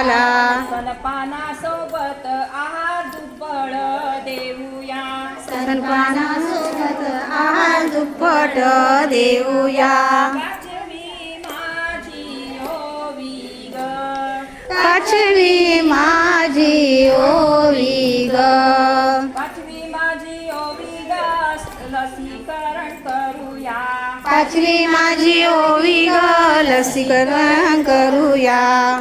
सनपाना सोबत आहार दुब्बळ देऊया. सनपानासोबत आहार दुप्पट देऊया. पाचवी माझी पाचवी ओवी ग. पाचवी माझी ओवी ग. लसीकरण करूया. पाचवी माझी ओवी ग. लसीकरण करूया.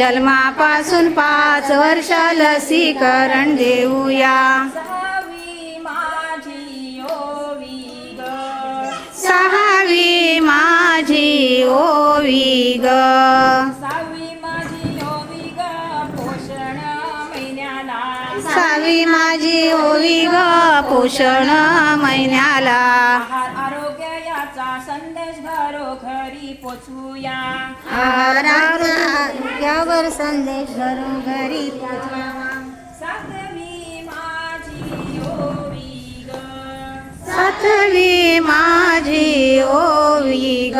जन्मापासून पाच वर्ष लसीकरण देऊया. सहावी माझी ओवी ग. सहावी माझी ओवी ग. सहावी माझी ओवी ग. पोषण महिन्याला. घरोघरी पोचवूया यावर संदेश घरोघरी सातवी माझी ओवी ग. सातवी माझी ओवी ग.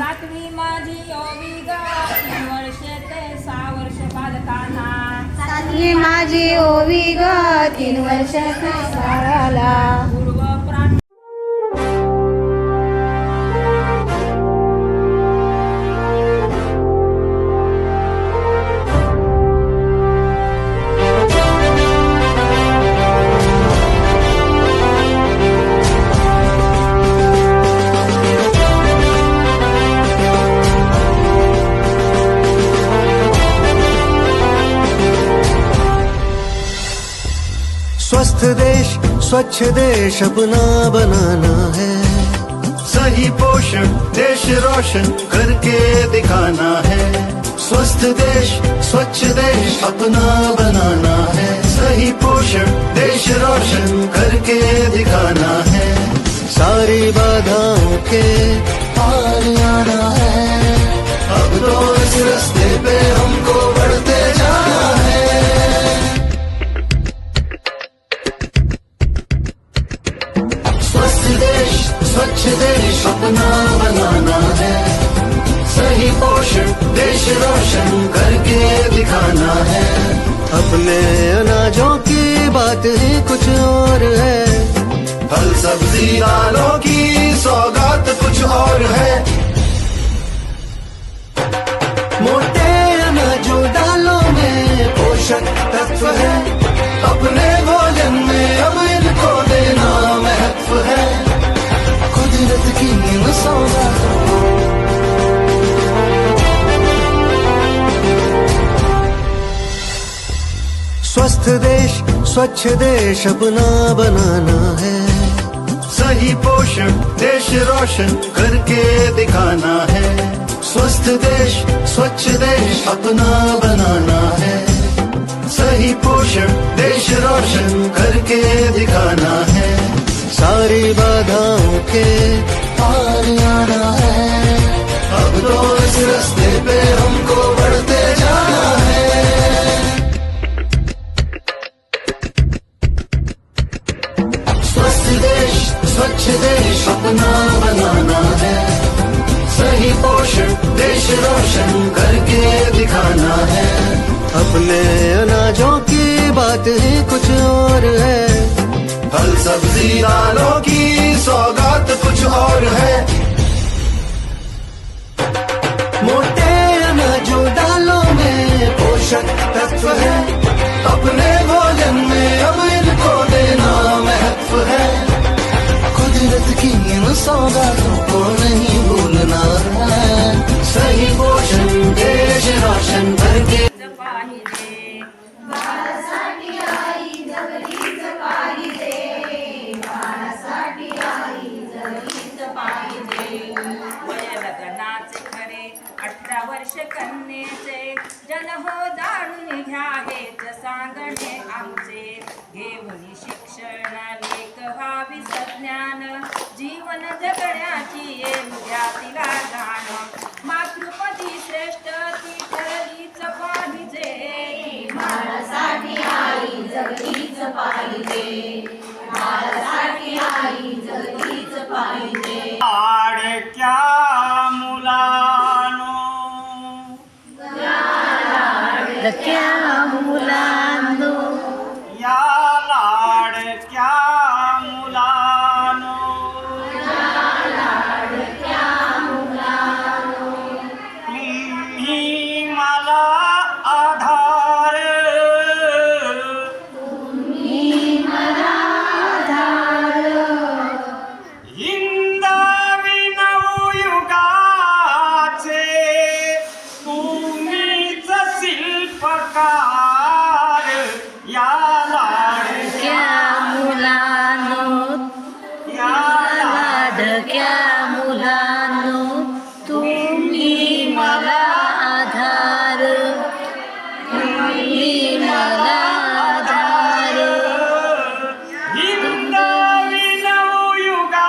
सातवी माझी ओवी ग. तीन वर्ष ते सहा वर्ष बालकांना सातवी माझी ओवी ग. तीन वर्षाच्या बाळाला पूर्व स्वस्थ देश स्वच्छ देश अपना बनाना है। सही पोषण देश रोशन करके दिखाना है। स्वस्थ देश स्वच्छ देश अपना बनाना है। सही पोषण देश रोशन करके दिखाना है। सारी बाधाओं के पार आना है। अब तो इस रस्ते पे हमको देश स्वच्छ देश अपना बनाना है। सही पोषण देश रोशन करके दिखाना है। अपने अनाजों की बात ही कुछ और है। फल सब्जी दालों की सौगात कुछ और है। स्वस्थ देश स्वच्छ देश अपना बनाना है। सही पोषण देश रोशन करके दिखाना है। स्वस्थ देश स्वच्छ देश अपना बनाना है। सही पोषण देश रोशन करके दिखाना है। सारी बाधाओं के देश, स्वच्छ देश अपना बनाना है। सही पोषण, देश रोशन करके दिखाना है। अपने अनाजों की बात ही कुछ और है। फल सब्ज़ी दालों की सौगात कुछ और है। मोटे अनाजों दालों में पोषक तत्व है। अपने सौदा तुमको नहीं भूलना है सही पोषण देश रोशन करके पाहिजे वर्ष कन्येचे जन हो जाणून घ्या हेच सांगणे आमचे घेऊन शिक्षण लेख भावी सज्ञान. जीवन जगण्याची येऊ द्या तिला जाण. मातृपती श्रेष्ठ ती ठरलीच पाहिजे. बाळासाठी आई जगलीच पाहिजे. लाडक्या मुलांनो तुम्ही मला आधार. तुम्ही मला आधार. हिंदावी नवयुगाचे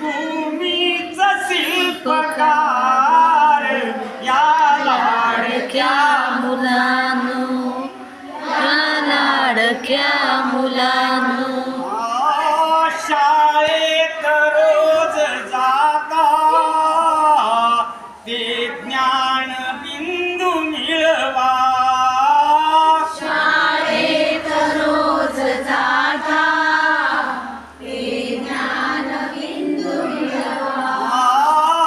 तुम्हीच शिल्पकार या लाडक्या मुलांनो या लाडक्या मुलांनो